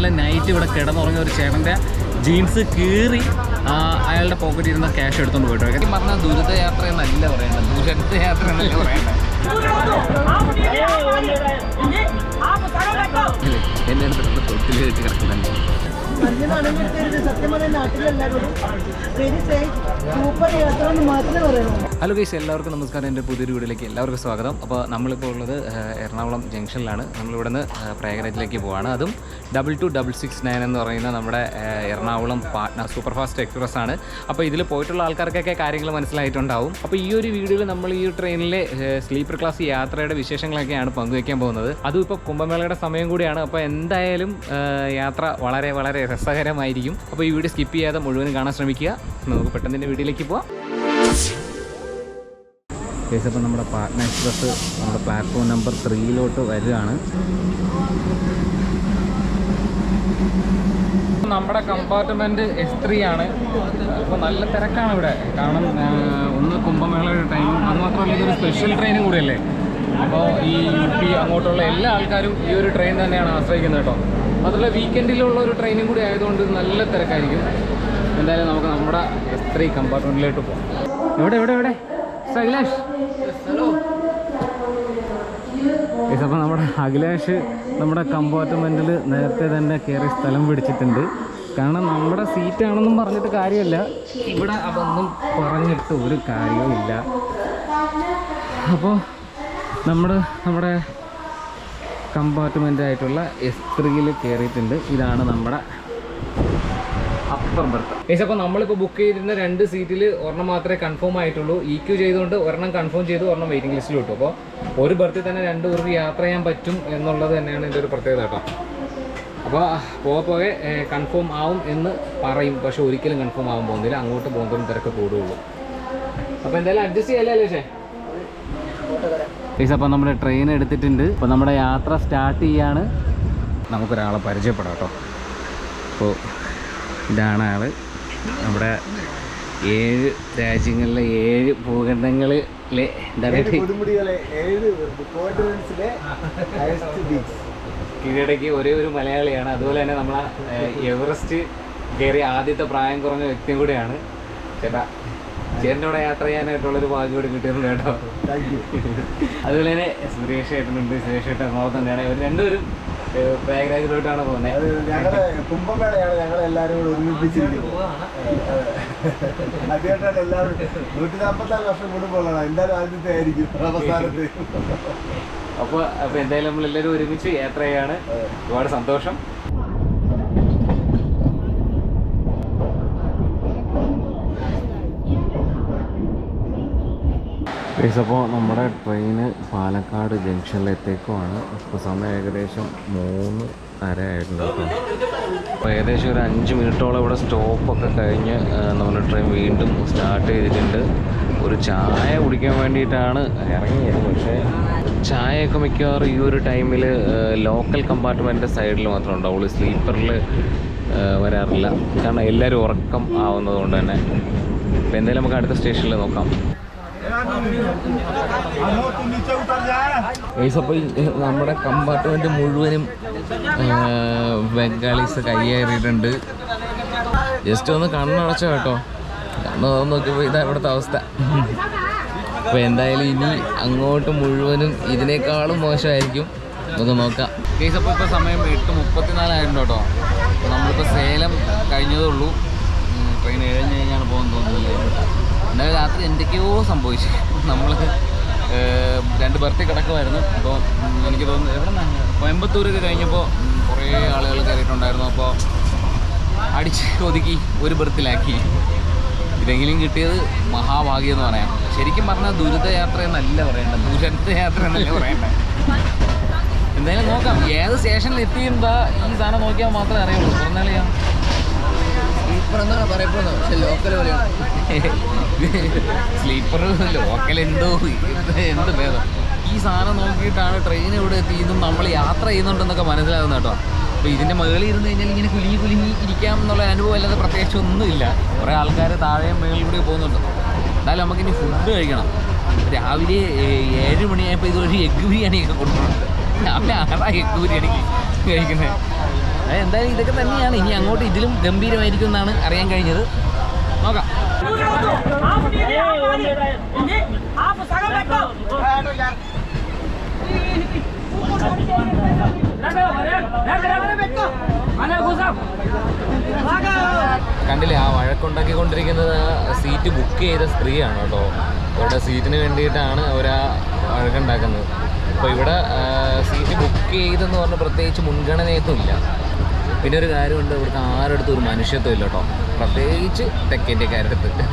ഇന്നലെ നൈറ്റ് ഇവിടെ കിടന്നുറങ്ങിയ ഒരു ചേട്ടന്റെ ജീൻസ് കീറി അയാളുടെ പോക്കറ്റിൽ ഇരുന്ന ക്യാഷ് എടുത്തുകൊണ്ട് പോയിട്ട് ഈ പറഞ്ഞാൽ ദുരിത യാത്ര എന്നല്ല പറയേണ്ടത്. ദുരന്ത യാത്ര എന്നല്ല പറയേണ്ടത് എന്റെ അടുത്ത് തൊട്ടിൽ കിടക്കുന്നുണ്ട്. ഹലോ ഗൈസ് എല്ലാവർക്കും നമസ്കാരം. എന്റെ പുതിയൊരു വീഡിയോയിലേക്ക് എല്ലാവർക്കും സ്വാഗതം. അപ്പോൾ നമ്മളിപ്പോൾ ഉള്ളത് എറണാകുളം ജംഗ്ഷനിലാണ്. നമ്മളിവിടെ നിന്ന് പ്രയാഗരാജിലേക്ക് പോവാണ്. അതും double two double six nine എന്ന് പറയുന്ന നമ്മുടെ Ernakulam Patna super fast express ആണ്. അപ്പോൾ ഇതിൽ പോയിട്ടുള്ള ആൾക്കാർക്കൊക്കെ കാര്യങ്ങൾ മനസ്സിലായിട്ടുണ്ടാവും. അപ്പോൾ ഈ ഒരു വീഡിയോയിൽ നമ്മൾ ഈ ട്രെയിനിലെ സ്ലീപ്പർ ക്ലാസ് യാത്രയുടെ വിശേഷങ്ങളൊക്കെയാണ് പങ്കുവയ്ക്കാൻ പോകുന്നത്. അതും ഇപ്പോൾ കുംഭമേളയുടെ സമയം കൂടിയാണ്. അപ്പോൾ എന്തായാലും യാത്ര വളരെ വളരെ രസകരമായിരിക്കും. അപ്പോൾ ഈ വീഡിയോ സ്കിപ്പ് ചെയ്യാതെ മുഴുവനും കാണാൻ ശ്രമിക്കുക. നമുക്ക് പെട്ടെന്ന് തന്നെ വീഡിയോയിലേക്ക് പോവാം. അപ്പോൾ നമ്മുടെ പാട്ന എക്സ്പ്രസ് നമ്മുടെ പ്ലാറ്റ്ഫോം നമ്പർ ത്രീയിലോട്ട് വരികയാണ്. നമ്മുടെ കമ്പാർട്ട്മെന്റ് എസ് ത്രീ ആണ്. അപ്പോൾ നല്ല തിരക്കാണ് ഇവിടെ. കാരണം ഒന്ന് കുംഭമേളയുടെ ടൈമും അതുമാത്രമല്ല ഇതൊരു സ്പെഷ്യൽ ട്രെയിൻ കൂടിയല്ലേ? അപ്പോൾ ഈ യു പി അങ്ങോട്ടുള്ള എല്ലാ ആൾക്കാരും ഈ ഒരു ട്രെയിൻ തന്നെയാണ് ആശ്രയിക്കുന്നത് കേട്ടോ. അതുപോലെ വീക്കെൻഡിലുള്ള ഒരു ട്രെയിനും കൂടി ആയതുകൊണ്ട് നല്ല തിരക്കായിരിക്കും. എന്തായാലും നമുക്ക് നമ്മുടെ എസ് ത്രീ കമ്പാർട്ട്മെന്റിലോട്ട് പോകാം. എവിടെ എവിടെ എവിടെ? ഹലോ. അപ്പോൾ നമ്മുടെ അഖിലേഷ് നമ്മുടെ കമ്പാർട്ട്മെന്റിൽ നേരത്തെ തന്നെ കയറി സ്ഥലം പിടിച്ചിട്ടുണ്ട്. കാരണം നമ്മുടെ സീറ്റാണെന്നും പറഞ്ഞിട്ട് കാര്യമില്ല. ഇവിടെ അതൊന്നും പറഞ്ഞിട്ട് ഒരു കാര്യവും ഇല്ല അപ്പോൾ നമ്മൾ നമ്മുടെ കമ്പാർട്ട്മെന്റ് ആയിട്ടുള്ള എസ് ത്രീയിൽ കയറിയിട്ടുണ്ട് ഇതാണ് നമ്മുടെ അപ്പർ ബർത്ത് ഏകദേശം അപ്പോൾ നമ്മളിപ്പോൾ ബുക്ക് ചെയ്തിരുന്ന രണ്ട് സീറ്റിൽ ഒരെണ്ണം മാത്രമേ കൺഫേം ആയിട്ടുള്ളൂ. ഇ ക്യൂ ചെയ്തുകൊണ്ട് ഒരെണ്ണം കൺഫേം ചെയ്തു ഒരെണ്ണം വെയിറ്റിംഗ് ലിസ്റ്റിൽ കിട്ടും അപ്പോൾ ഒരു ബർത്തിൽ തന്നെ രണ്ട് പേർക്ക് യാത്ര ചെയ്യാൻ പറ്റും എന്നുള്ളത് തന്നെയാണ് എന്റെ ഒരു പ്രത്യേകത അപ്പോൾ പോകെ പോകെ കൺഫേം ആവും എന്ന് പറയും. പക്ഷെ ഒരിക്കലും കൺഫേം ആവാൻ പോകുന്നില്ല. അങ്ങോട്ട് പോകുന്നതും തിരക്ക് കൂടുകയുള്ളൂ അപ്പോൾ എന്തായാലും അഡ്ജസ്റ്റ് ചെയ്യാല്ലേ അല്ലേ പ്ലീസ് അപ്പോൾ നമ്മുടെ ട്രെയിൻ എടുത്തിട്ടുണ്ട്. അപ്പോൾ നമ്മുടെ യാത്ര സ്റ്റാർട്ട് ചെയ്യാണ്. നമുക്കൊരാളെ പരിചയപ്പെടാം കേട്ടോ. അപ്പോൾ ഇതാണ് ആൾ നമ്മുടെ ഏഴ് രാജ്യങ്ങളിലെ ഏഴ് ഭൂഖണ്ഡങ്ങളിലെ എന്താണ് കീഴടക്കി ഒരേ ഒരു മലയാളിയാണ്. അതുപോലെ തന്നെ നമ്മളെ എവറസ്റ്റ് കയറിയ ആദ്യത്തെ പ്രായം കുറഞ്ഞ വ്യക്തിയും കൂടെയാണ്. ചേട്ടാ ചേട്ടന്റെ കൂടെ യാത്ര ചെയ്യാനായിട്ടുള്ളൊരു ഭാഗ്യം കൂടി കിട്ടിയിട്ടുണ്ട് കേട്ടോ. അതുപോലെ തന്നെ സുരേഷ് ഏട്ടനുണ്ട് സുരേഷ് ഏട്ടൻ എറണാകുളത്ത് തന്നെയാണ് ഇവർ രണ്ടുപേരും പ്രയാഗ്രാജിലോട്ടാണ് പോകുന്നത് അപ്പൊ ഞങ്ങളെ കുംഭമേളയാണ് ഞങ്ങൾ എല്ലാവരും കൂടെ ഒരുമിപ്പിച്ചിരിക്കുന്നത്. ആദ്യമായിട്ടാണ് എല്ലാവരും നൂറ്റി നാൽപ്പത്താറ് വർഷം കൂടുമ്പോഴാണ് എന്തായാലും ആദ്യത്തെ ആയിരിക്കും അവസാനത്തെ. അപ്പോൾ അപ്പോൾ എന്തായാലും നമ്മളെല്ലാവരും ഒരുമിച്ച് യാത്ര ചെയ്യാണ്. ഒരുപാട് സന്തോഷം. അപ്പോൾ നമ്മുടെ ട്രെയിന് പാലക്കാട് ജംഗ്ഷനിലെത്തേക്കുമാണ് ഇപ്പോൾ സമയം ഏകദേശം മൂന്ന് അര ആയിട്ടുണ്ട് കേട്ടോ. അപ്പോൾ ഏകദേശം ഒരു അഞ്ച് മിനിറ്റോളം ഇവിടെ സ്റ്റോപ്പൊക്കെ കഴിഞ്ഞ് നമ്മുടെ ട്രെയിൻ വീണ്ടും സ്റ്റാർട്ട് ചെയ്തിട്ടുണ്ട്. ഒരു ചായ കുടിക്കാൻ വേണ്ടിയിട്ടാണ് ഇറങ്ങിയത്. പക്ഷേ ചായയൊക്കെ മിക്കവാറും ഈ ഒരു ടൈമിൽ ലോക്കൽ കമ്പാർട്ട്മെന്റിന്റെ സൈഡിൽ മാത്രമേ ഉണ്ടാവുള്ളൂ സ്ലീപ്പറിൽ വരാറില്ല. കാരണം എല്ലാവരും ഉറക്കം ആവുന്നതുകൊണ്ട് തന്നെ. അപ്പോൾ എന്തായാലും നമുക്ക് അടുത്ത സ്റ്റേഷനിൽ നോക്കാം. അപ്പോൾ നമ്മുടെ കമ്പാർട്ട്മെന്റ് മുഴുവനും ബംഗാളീസ് കയ്യേറിയിട്ടുണ്ട്. ജസ്റ്റ് ഒന്ന് കണ്ണടച്ചോ കേട്ടോ. കണ്ണ് തുറന്ന് നോക്കിയപ്പോൾ ഇതാ ഇവിടുത്തെ അവസ്ഥ. അപ്പോൾ എന്തായാലും ഇനി അങ്ങോട്ട് മുഴുവനും ഇതിനേക്കാളും മോശമായിരിക്കും. നമുക്ക് നോക്കാം. കേസ് അപ്പോൾ സമയം എട്ട് മുപ്പത്തിനാലായിട്ടുണ്ട് കേട്ടോ. നമ്മളിപ്പോ സേലം കഴിഞ്ഞതേ ഉള്ളൂ. ട്രെയിൻ ഏഴഞ്ഞ് കഴിഞ്ഞാണ് പോകുന്നത് തോന്നുന്നില്ലേ ഇന്നലെ രാത്രി എന്തൊക്കെയോ സംഭവിച്ചു. നമ്മൾ രണ്ട് ബർത്ത് കിടക്കുമായിരുന്നു അപ്പോൾ എനിക്ക് തോന്നുന്നു എവിടെ കോയമ്പത്തൂരൊക്കെ കഴിഞ്ഞപ്പോൾ കുറേ ആളുകൾ കയറിയിട്ടുണ്ടായിരുന്നു. അപ്പോൾ അടിച്ച് ഒതുക്കി ഒരു ബർത്തിലാക്കി. ഇതെങ്കിലും കിട്ടിയത് മഹാഭാഗ്യം എന്ന് പറയാം. ശരിക്കും പറഞ്ഞാൽ ദുരിത യാത്ര എന്നല്ല പറയേണ്ടത്. ദുരന്ത യാത്ര എന്നല്ല പറയേണ്ടത്. എന്തായാലും നോക്കാം. ഏത് സ്റ്റേഷനിൽ എത്തിയെന്താ ഈ സാധനം നോക്കിയാൽ മാത്രമേ അറിയുള്ളൂ. പറഞ്ഞാലെയാ ലോക്കൽ സ്ലീപ്പർ ലോക്കൽ എന്തോ എന്ത് ഭേദം. ഈ സാധനം നോക്കിയിട്ടാണ് ട്രെയിൻ ഇവിടെ എത്തിയതും നമ്മൾ യാത്ര ചെയ്യുന്നുണ്ടെന്നൊക്കെ മനസ്സിലാകുന്ന കേട്ടോ. അപ്പൊ ഇതിന്റെ മുകളിൽ ഇരുന്ന് കഴിഞ്ഞാൽ ഇങ്ങനെ കുലുങ്ങി കുലുങ്ങി ഇരിക്കാം എന്നുള്ള അനുഭവം അല്ലാതെ പ്രത്യേകിച്ച് ഒന്നുമില്ല. കുറേ ആൾക്കാർ താഴെയും മുകളിൽ കൂടി പോകുന്നുണ്ട്. എന്തായാലും നമുക്കിനി ഫുഡ് കഴിക്കണം. രാവിലെ ഏഴ് മണിയായപ്പോൾ ഇതുവഴി എഗ് ബിരിയാണിയൊക്കെ കൊടുക്കുന്നുണ്ട് രാവിലെ ആറാ എഗ് ബിരിയാണി കഴിക്കുന്നത് എന്തായാലും ഇതൊക്കെ തന്നെയാണ്. ഇനി അങ്ങോട്ട് ഇതിലും ഗംഭീരമായിരിക്കും എന്നാണ് അറിയാൻ കഴിഞ്ഞത്. നോക്കാം. കണ്ടില്ലേ ആ വഴക്കുണ്ടാക്കിക്കൊണ്ടിരിക്കുന്നത് സീറ്റ് ബുക്ക് ചെയ്ത സ്ത്രീയാണ് കേട്ടോ. അവരുടെ സീറ്റിന് വേണ്ടിയിട്ടാണ് അവർ ആ വഴക്കുണ്ടാക്കുന്നത്. അപ്പോൾ ഇവിടെ സീറ്റ് ബുക്ക് ചെയ്തെന്ന് പറഞ്ഞ പ്രത്യേകിച്ച് മുൻഗണനയൊന്നും ഇല്ല പിന്നെ ഒരു കാര്യമുണ്ട് ഇവിടുത്തെ ആരടുത്തും ഒരു മനുഷ്യത്വം ഇല്ല കേട്ടോ. പ്രത്യേകിച്ച് തെക്കേന്ത്യക്കാരുടെ അടുത്ത്.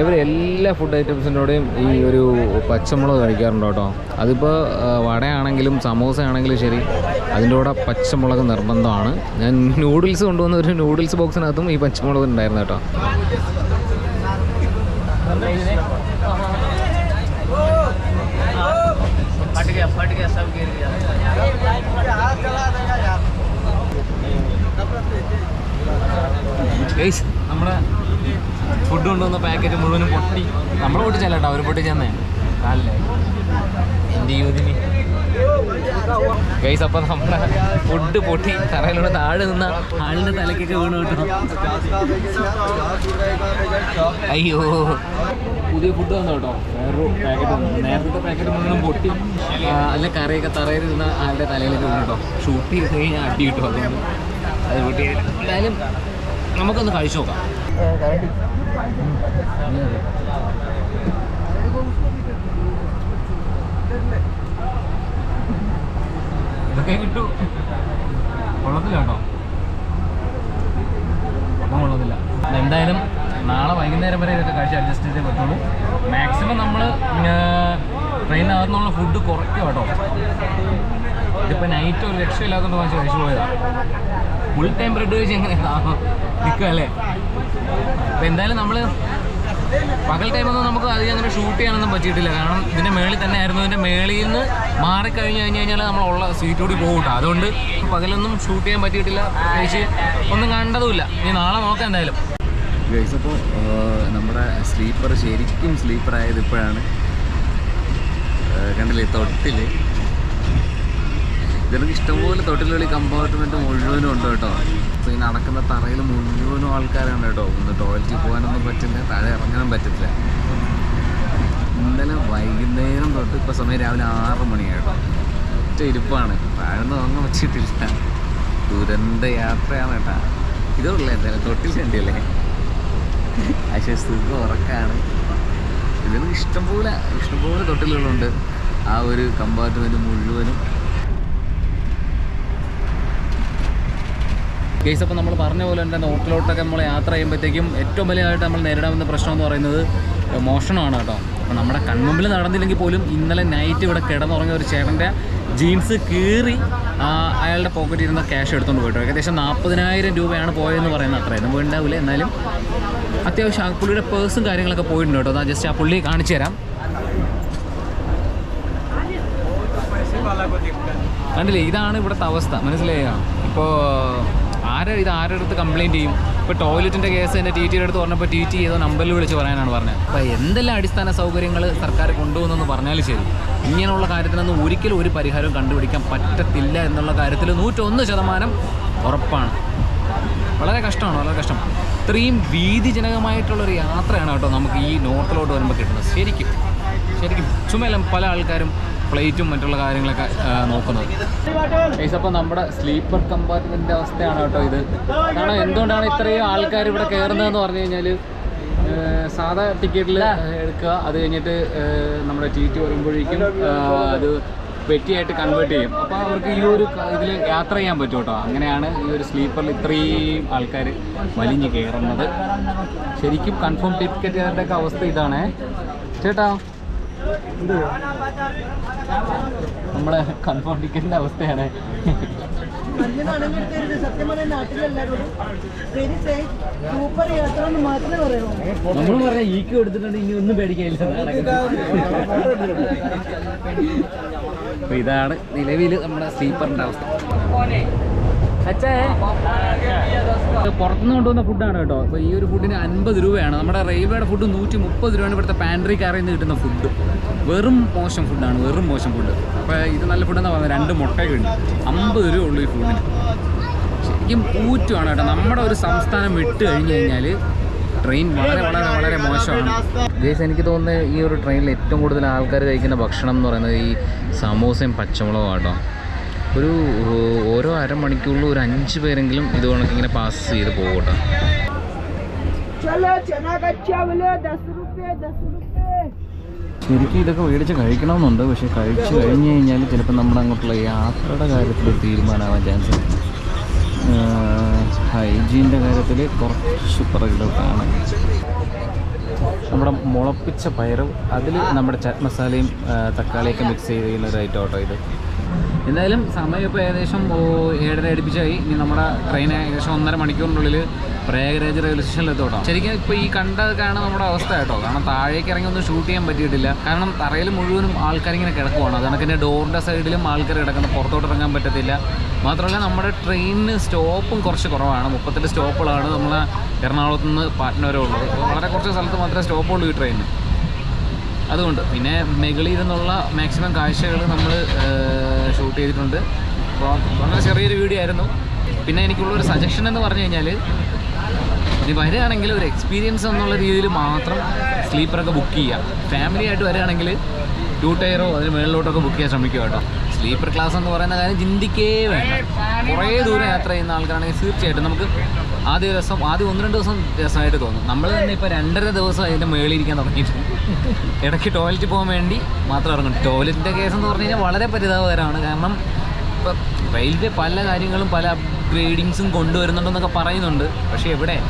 ഇവർ എല്ലാ ഫുഡ് ഐറ്റംസിന്റെയും ഈ ഒരു പച്ചമുളക് കഴിക്കാറുണ്ട് കേട്ടോ. അതിപ്പോൾ വടയാണെങ്കിലും സമോസ ആണെങ്കിലും ശരി അതിന്റെ കൂടെ പച്ചമുളക് നിർബന്ധമാണ്. ഞാൻ നൂഡിൽസ് കൊണ്ടുവന്ന ഒരു നൂഡിൽസ് ബോക്സിനകത്തും ഈ പച്ചമുളക് ഉണ്ടായിരുന്നു കേട്ടോ. ഗൈസ് നമ്മുടെ ഫുഡ് കൊണ്ടുവന്ന പാക്കറ്റ് മുഴുവനും പൊട്ടി. നമ്മൾ പൊട്ടിച്ചല്ല കേട്ടോ അവർ പൊട്ടിച്ചെന്നേ അല്ലേ? എന്റെ യൂതിനി ഗൈസ് നമ്മുടെ ഫുഡ് പൊട്ടി. തറയിലൂടെ താഴെ നിന്ന ആളിന്റെ തലക്കൊക്കെ വീണ് കേട്ടോ. അയ്യോ. പുതിയ ഫുഡ് വന്നു കേട്ടോ. വേറൊരു പാക്കറ്റ് നേരത്തെ പാക്കറ്റ് മുഴുവൻ പൊട്ടി. അല്ല കറിയൊക്കെ തറയിൽ നിന്ന ആളുടെ തലയിലേക്ക് വീണ് കേട്ടോ. ഷൂട്ട് ചെയ്ത് കഴിഞ്ഞാൽ അടി കിട്ടും അതുകൊണ്ട്. അത് പൊട്ടി. എന്തായാലും നമുക്കൊന്ന് കഴിച്ചു നോക്കാം. ഇതൊക്കെ കിട്ടൂ കൊള്ളത്തില്ല കേട്ടോ. ഒന്നും കൊള്ളത്തില്ല. എന്തായാലും നാളെ വൈകുന്നേരം വരെ ഇതൊക്കെ കഴിച്ച് അഡ്ജസ്റ്റ് ചെയ്തേ പറ്റുള്ളൂ. മാക്സിമം നമ്മൾ ട്രെയിനകത്തുനിന്നുള്ള ഫുഡ് കുറയ്ക്കും കേട്ടോ. ഇതിപ്പോൾ നൈറ്റ് ഒരു രക്ഷയില്ലാത്തതുകൊണ്ട് വാങ്ങിച്ച് കഴിച്ചു പോയതാണ് ഫുൾ ടൈം ബ്രെഡ് കഴിച്ച് എങ്ങനെയാണ് നിൽക്കുക അല്ലേ? അപ്പം എന്തായാലും നമ്മൾ പകൽ ടൈമൊന്നും നമുക്ക് അധികം അങ്ങനെ ഷൂട്ട് ചെയ്യാനൊന്നും പറ്റിയിട്ടില്ല. കാരണം ഇതിന്റെ മേളിൽ തന്നെ ആയിരുന്നു ഇതിന്റെ മേളിൽ നിന്ന് മാറിക്കഴിഞ്ഞ് കഴിഞ്ഞ് കഴിഞ്ഞാൽ നമ്മളുള്ള സീറ്റ് കൂടി പോകും കേട്ടോ അതുകൊണ്ട് പകലൊന്നും ഷൂട്ട് ചെയ്യാൻ പറ്റിയിട്ടില്ല. പ്രത്യേകിച്ച് ഒന്നും കണ്ടതുമില്ല. ഇനി നാളെ നോക്കാം എന്തായാലും. ഗൈസ് അപ്പോൾ നമ്മുടെ സ്ലീപ്പർ ശരിക്കും സ്ലീപ്പർ ആയത് ഇപ്പോഴാണ്. കണ്ടില്ലേ? തൊട്ടിൽ. ഇതിനൊക്കെ ഇഷ്ടംപോലെ തൊട്ടിലുള്ളി കമ്പാർട്ട്മെന്റ് മുഴുവനും ഉണ്ട് കേട്ടോ. അപ്പോൾ ഈ നടക്കുന്ന തറയിൽ മുഴുവനും ആൾക്കാരാണ് കേട്ടോ. ഒന്ന് ടോയ്ലറ്റിൽ പോകാനൊന്നും പറ്റില്ല താഴെ ഇറങ്ങാനും പറ്റത്തില്ല ഇന്നലെ വൈകുന്നേരം തൊട്ട് ഇപ്പോൾ സമയം രാവിലെ ആറ് മണിയാണ് കേട്ടോ ഒറ്റ ഇരിപ്പാണ്. താഴ്ന്ന് ഉറങ്ങാൻ വെച്ചിട്ടില്ല ദുരന്ത യാത്രയാണ് കേട്ടാ. ഇതുള്ള എന്തായാലും തൊട്ടിൽ കണ്ടില്ലേ? പക്ഷേ സുഖം ഉറക്കാണ്. ഇതിന് ഇഷ്ടംപോലെ ഇഷ്ടംപോലെ തൊട്ടിലുകളുണ്ട്. ആ ഒരു കമ്പാർട്ട്മെന്റ് മുഴുവനും കേസ് അപ്പോൾ നമ്മൾ പറഞ്ഞ പോലെ തന്നെ നോട്ടിലോട്ടൊക്കെ നമ്മൾ യാത്ര ചെയ്യുമ്പോഴത്തേക്കും ഏറ്റവും വലിയതായിട്ട് നമ്മൾ നേരിടാവുന്ന പ്രശ്നം എന്ന് പറയുന്നത് മോഷണമാണ് കേട്ടോ. അപ്പോൾ നമ്മുടെ കൺമുമ്പിൽ നടന്നില്ലെങ്കിൽ പോലും ഇന്നലെ നൈറ്റ് ഇവിടെ കിടന്നുറങ്ങിയ ഒരു ചേട്ടന്റെ ജീൻസ് കീറി അയാളുടെ പോക്കറ്റിൽ ഇരുന്ന ക്യാഷ് എടുത്തുകൊണ്ട് പോയിട്ടോ. ഏകദേശം നാൽപ്പതിനായിരം രൂപയാണ് പോയതെന്ന് പറയുന്നത് അത്രയൊന്നും വീണ്ടാവില്ല എന്നാലും അത്യാവശ്യം ആ പുള്ളിയുടെ പേഴ്സും കാര്യങ്ങളൊക്കെ പോയിട്ടുണ്ട് കേട്ടോ. ജസ്റ്റ് ആ പുള്ളി കാണിച്ചു തരാം. കണ്ടില്ലേ? ഇതാണ് ഇവിടുത്തെ അവസ്ഥ. മനസ്സിലായോ? ഇപ്പോൾ ആരാ ഇത് ആരുടെ അടുത്ത് കംപ്ലയിന്റ് ചെയ്യും? ഇപ്പോൾ ടോയ്ലറ്റിന്റെ കേസ് എന്റെ ടി ടിയുടെ അടുത്ത് പറഞ്ഞപ്പോൾ ടി ടി ഏതോ നമ്പറിൽ വിളിച്ച് പറയാനാണ് പറഞ്ഞത്. അപ്പോൾ എന്തെല്ലാം അടിസ്ഥാന സൗകര്യങ്ങൾ സർക്കാർ കൊണ്ടുവന്നെന്ന് പറഞ്ഞാലും ശരി. ഇങ്ങനെയുള്ള കാര്യത്തിനൊന്നും ഒരിക്കലും ഒരു പരിഹാരം കണ്ടുപിടിക്കാൻ പറ്റത്തില്ല എന്നുള്ള കാര്യത്തിൽ നൂറ്റൊന്ന് ശതമാനം ഉറപ്പാണ്. വളരെ കഷ്ടമാണ് വളരെ കഷ്ടം. ഇത്രയും ഭീതിജനകമായിട്ടുള്ളൊരു യാത്രയാണ് കേട്ടോ നമുക്ക് ഈ നോർത്തിലോട്ട് വരുമ്പോൾ കിട്ടുന്നത്. ശരിക്കും ശരിക്കും ചുമലം പല ആൾക്കാരും ഫ്ലൈറ്റും മറ്റുള്ള കാര്യങ്ങളൊക്കെ നോക്കുന്നത്. ഗൈസ് നമ്മുടെ സ്ലീപ്പർ കമ്പാർട്ട്മെന്റിന്റെ അവസ്ഥയാണ് കേട്ടോ ഇത്. കാരണം എന്തുകൊണ്ടാണ് ഇത്രയും ആൾക്കാർ ഇവിടെ കയറുന്നതെന്ന് പറഞ്ഞു കഴിഞ്ഞാൽ സാധാ ടിക്കറ്റിൽ എടുക്കുക. അത് കഴിഞ്ഞിട്ട് നമ്മുടെ ടി ടി വരുമ്പോഴേക്കും അത് പെറ്റിയായിട്ട് കൺവേർട്ട് ചെയ്യും. അപ്പോൾ അവർക്ക് ഈ ഒരു ഇതിൽ യാത്ര ചെയ്യാൻ പറ്റും കേട്ടോ. അങ്ങനെയാണ് ഈ ഒരു സ്ലീപ്പറിൽ ഇത്രയും ആൾക്കാർ വലിഞ്ഞ് കയറുന്നത് ശരിക്കും കൺഫേം ടിക്കറ്റുകാരുടെയൊക്കെ അവസ്ഥ ഇതാണേ. ചേട്ടാ നമ്മുടെ കൺഫേം അവസ്ഥയാണ്. നമ്മൾ പറഞ്ഞ ഈക്ക് എടുത്തിട്ടുണ്ട് ഇനി ഒന്നും പേടിക്കാനില്ല. അപ്പൊ ഇതാണ് നിലവിൽ നമ്മുടെ സ്ലീപ്പറിന്റെ അവസ്ഥ. അച്ഛേ പുറത്തുനിന്ന് കൊണ്ടുവന്ന ഫുഡാണ് കേട്ടോ. അപ്പോൾ ഈ ഒരു ഫുഡിന് അൻപത് രൂപയാണ്. നമ്മുടെ റെയിൽവേയുടെ ഫുഡ് നൂറ്റി മുപ്പത് രൂപയാണ് ഇവിടുത്തെ പാൻട്രി കറിയിൽ നിന്ന് കിട്ടുന്ന ഫുഡ് വെറും മോശം ഫുഡാണ് വെറും മോശം ഫുഡ് അപ്പോൾ ഇത് നല്ല ഫുഡെന്ന് പറഞ്ഞാൽ രണ്ട് മുട്ടയൊക്കെ ഉണ്ട് അമ്പത് രൂപ ഉള്ളൂ ഈ ഫുഡിന് ശരിക്കും ഊറ്റുമാണ് കേട്ടോ നമ്മുടെ ഒരു സംസ്ഥാനം വിട്ട് കഴിഞ്ഞ് കഴിഞ്ഞാൽ ട്രെയിൻ വളരെ വളരെ വളരെ മോശമാണ് ഗേസ് എനിക്ക് തോന്നുന്നത് ഈ ഒരു ട്രെയിനിൽ ഏറ്റവും കൂടുതൽ ആൾക്കാർ കഴിക്കുന്ന ഭക്ഷണം എന്ന് പറയുന്നത് ഈ സമൂസയും പച്ചമുളകും കേട്ടോ ഒരു ഏഹ്, ഓരോ അരമണിക്കൂറിൽ ഒരു അഞ്ച് പേരെങ്കിലും ഇത് കണക്ക് ഇങ്ങനെ പാസ് ചെയ്ത് പോകും കേട്ടോ चलो चना का चावल दस रुपये दस रुपये ശരിക്കും ഇതൊക്കെ മേടിച്ച് കഴിക്കണമെന്നുണ്ട്. പക്ഷേ കഴിച്ചു കഴിഞ്ഞ് കഴിഞ്ഞാൽ ചിലപ്പോൾ നമ്മുടെ അങ്ങോട്ടുള്ള യാത്രയുടെ കാര്യത്തിൽ തീരുമാനമാവാൻ ചാൻസ് ഉണ്ട്. ഹൈജീന്റെ കാര്യത്തിൽ കുറച്ച് പുറകിലോട്ടാണ്. നമ്മുടെ മുളപ്പിച്ച പയറും അതിൽ നമ്മുടെ ചറ്റ് മസാലയും തക്കാളിയൊക്കെ മിക്സ് ചെയ്ത് ചെയ്യുന്ന ഐറ്റം കേട്ടോ ഇത്. എന്തായാലും സമയം ഇപ്പോൾ ഏകദേശം ഏഴര അടുപ്പിച്ചായി. ഇനി നമ്മുടെ ട്രെയിൻ ഏകദേശം ഒന്നര മണിക്കൂറിനുള്ളിൽ പ്രയാഗരാജ് റെയിൽവേ സ്റ്റേഷനിൽ എത്തോട്ടോ ശരിക്കും ഇപ്പോൾ ഈ കണ്ടതൊക്കെയാണ് നമ്മുടെ അവസ്ഥ കേട്ടോ. കാരണം താഴേക്ക് ഇറങ്ങി ഒന്നും ഷൂട്ട് ചെയ്യാൻ പറ്റിയിട്ടില്ല. കാരണം തറയിൽ മുഴുവനും ആൾക്കാരിങ്ങനെ കിടക്കുവാണ്. അത് പിന്നെ ഡോറിന്റെ സൈഡിലും ആൾക്കാർ കിടക്കുന്നത്. പുറത്തോട്ട് ഇറങ്ങാൻ പറ്റത്തില്ല. മാത്രമല്ല നമ്മുടെ ട്രെയിനിന് സ്റ്റോപ്പും കുറച്ച് കുറവാണ്. മുപ്പത്തെട്ട് സ്റ്റോപ്പുകളാണ് നമ്മളെ എറണാകുളത്ത് നിന്ന് പാറ്റ്ന വരെ ഉള്ളത്. വളരെ കുറച്ച് സ്ഥലത്ത് മാത്രമേ സ്റ്റോപ്പുള്ളൂ ഈ ട്രെയിനിന് അതുകൊണ്ട് പിന്നെ മുകളിൽ നിന്നുള്ള മാക്സിമം കാഴ്ചകൾ നമ്മൾ ഷൂട്ട് ചെയ്തിട്ടുണ്ട്. അപ്പോൾ വളരെ ചെറിയൊരു വീഡിയോ ആയിരുന്നു. പിന്നെ എനിക്കുള്ളൊരു സജഷൻ എന്ന് പറഞ്ഞു കഴിഞ്ഞാൽ ഇനി വരികയാണെങ്കിൽ ഒരു എക്സ്പീരിയൻസ് എന്നുള്ള രീതിയിൽ മാത്രം സ്ലീപ്പറൊക്കെ ബുക്ക് ചെയ്യുക. ഫാമിലി ആയിട്ട് വരികയാണെങ്കിൽ ടു ടയറോ അതിന് മുകളിലോട്ടൊക്കെ ബുക്ക് ചെയ്യാൻ ശ്രമിക്കുക കേട്ടോ. സ്ലീപ്പർ ക്ലാസ് എന്ന് പറയുന്ന കാര്യം ചിന്തിക്കേ വേണ്ട. കുറേ ദൂരം യാത്ര ചെയ്യുന്ന ആൾക്കാരാണെങ്കിൽ തീർച്ചയായിട്ടും നമുക്ക് ആദ്യ ദിവസം ആദ്യം ഒന്ന് രണ്ട് ദിവസം രസമായിട്ട് തോന്നും. നമ്മൾ തന്നെ ഇപ്പോൾ രണ്ടര ദിവസം അതിന്റെ മുകളിൽ ഇരിക്കാൻ തുടങ്ങിയിട്ടുണ്ട്. ഇടയ്ക്ക് ടോയ്ലറ്റ് പോകാൻ വേണ്ടി മാത്രം ഇറങ്ങും. ടോയ്ലറ്റിന്റെ കേസ് എന്ന് പറഞ്ഞു കഴിഞ്ഞാൽ വളരെ പരിതാപകരമാണ്. കാരണം ഇപ്പം റെയിൽവേ പല കാര്യങ്ങളും പല അപ്ഗ്രേഡിങ്സും കൊണ്ടുവരുന്നുണ്ടെന്നൊക്കെ പറയുന്നുണ്ട്. പക്ഷേ എവിടെ?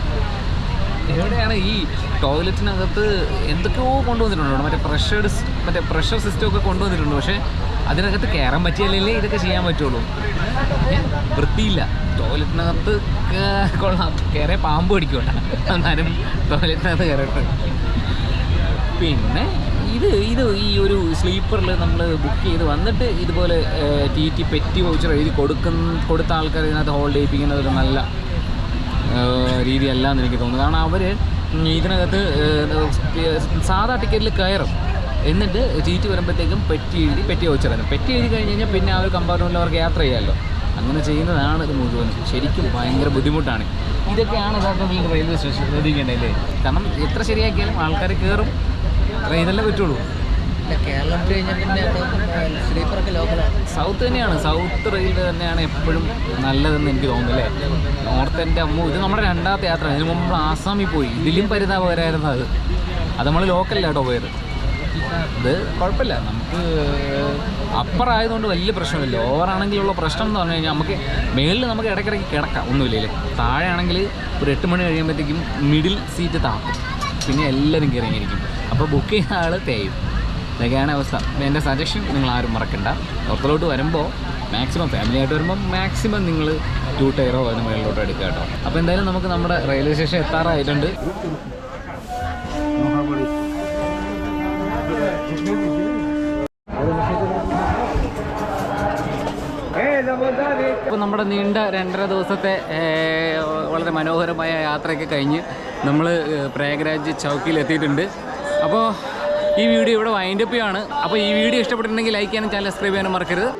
എവിടെയാണ് ഈ ടോയ്ലറ്റിനകത്ത് എന്തൊക്കെയോ കൊണ്ടുവന്നിട്ടുണ്ട്. മറ്റേ പ്രഷർ മറ്റേ പ്രഷർ സിസ്റ്റമൊക്കെ കൊണ്ടുവന്നിട്ടുണ്ട്. പക്ഷേ അതിനകത്ത് കയറാൻ പറ്റിയല്ലേ ഇതൊക്കെ ചെയ്യാൻ പറ്റുള്ളൂ. വൃത്തിയില്ല. ടോയ്ലറ്റിനകത്ത് കൊള്ളാം. കയറിയ പാമ്പ് കടിക്കോട്ടെ എന്നാലും ടോയ്ലറ്റിനകത്ത് കയറട്ടെ പിന്നെ ഇത് ഇത് ഈ ഒരു സ്ലീപ്പറിൽ നമ്മൾ ബുക്ക് ചെയ്ത് വന്നിട്ട് ഇതുപോലെ ടി ടി പെറ്റി വൗച്ചർ എഴുതി കൊടുക്കുന്ന കൊടുത്ത ആൾക്കാർ ഇതിനകത്ത് ഹോൾഡ് ചെയ്യിപ്പിക്കുന്നത് ഒരു നല്ല രീതിയല്ല എന്ന് എനിക്ക് തോന്നുന്നു. കാരണം അവർ ഇതിനകത്ത് സാധാ ടിക്കറ്റിൽ കയറും. എന്നിട്ട് ചീറ്റ് വരുമ്പോഴത്തേക്കും പെറ്റി എഴുതി പെറ്റി വൗച്ചർ തരും. പെറ്റി എഴുതി കഴിഞ്ഞ് കഴിഞ്ഞാൽ പിന്നെ ആ ഒരു കമ്പാർട്ട്മെന്റിൽ അവർക്ക് യാത്ര ചെയ്യാമല്ലോ അങ്ങനെ ചെയ്യുന്നതാണ് ഇത് മുഴുവൻ ശരിക്കും ഭയങ്കര ബുദ്ധിമുട്ടാണ്. ഇതൊക്കെയാണ് യഥാർത്ഥത്തിൽ റെയിൽവേ സ്റ്റേഷൻ ശ്രദ്ധിക്കേണ്ടതല്ലേ കാരണം എത്ര ശരിയാക്കിയാലും ആൾക്കാർ കയറും ഇതല്ലേ പറ്റുള്ളൂ. കേരളം കഴിഞ്ഞാൽ പിന്നെ സ്ലീപ്പറൊക്കെ ലോക്കലാണ്. സൗത്ത് തന്നെയാണ്. സൗത്ത് റെയിൽവേ തന്നെയാണ് എപ്പോഴും നല്ലതെന്ന് എനിക്ക് തോന്നുന്നു അല്ലേ നോർത്ത് എന്റെ അമ്മ ഇത് നമ്മുടെ രണ്ടാമത്തെ യാത്ര അതിന് മുമ്പ് ആസാമിൽ പോയി. ഇതിലും പരിതാപകരമായിരുന്നു അത്. അത് നമ്മൾ ലോക്കലിലാട്ടോ പോയത്. ഇത് കുഴപ്പമില്ല. നമുക്ക് അപ്പർ ആയതുകൊണ്ട് വലിയ പ്രശ്നമില്ല. ഓവർ ആണെങ്കിലുള്ള പ്രശ്നം എന്ന് പറഞ്ഞു കഴിഞ്ഞാൽ നമുക്ക് മേളിൽ നമുക്ക് ഇടയ്ക്കിടയ്ക്ക് കിടക്കാം. ഒന്നുമില്ലേ താഴെ ആണെങ്കിൽ ഒരു എട്ട് മണി കഴിയുമ്പോഴത്തേക്കും മിഡിൽ സീറ്റ് താക്കും പിന്നെ എല്ലാവരും കയറിയിരിക്കും അപ്പോൾ ബുക്ക് ചെയ്യുന്ന ആൾ തേയും. ഇതൊക്കെയാണ് അവസ്ഥ. എന്റെ സജഷൻ നിങ്ങൾ ആരും മറക്കണ്ട. പുറത്തോട്ട് വരുമ്പോൾ മാക്സിമം ഫാമിലി ആയിട്ട് വരുമ്പോൾ മാക്സിമം നിങ്ങൾ ടു ടയറോ അതിന് മുകളിലോട്ടോ എടുക്കുക കേട്ടോ. അപ്പോൾ എന്തായാലും നമുക്ക് നമ്മുടെ റെയിൽവേ സ്റ്റേഷൻ എത്താറായിട്ടുണ്ട്. അപ്പോൾ നമ്മുടെ നീണ്ട രണ്ടര ദിവസത്തെ വളരെ മനോഹരമായ യാത്രയൊക്കെ കഴിഞ്ഞ് നമ്മൾ പ്രയാഗ്രാജ് ചൗക്കിയിൽ എത്തിയിട്ടുണ്ട് അപ്പോൾ ഈ വീഡിയോ ഇവിടെ വൈൻഡപ്പ് ചെയ്യാണ് അപ്പോൾ ഈ വീഡിയോ ഇഷ്ടപ്പെട്ടിട്ടുണ്ടെങ്കിൽ ലൈക്ക് ചെയ്യാനും ചാനൽ സബ്സ്ക്രൈബ് ചെയ്യാനും മറക്കരുത്.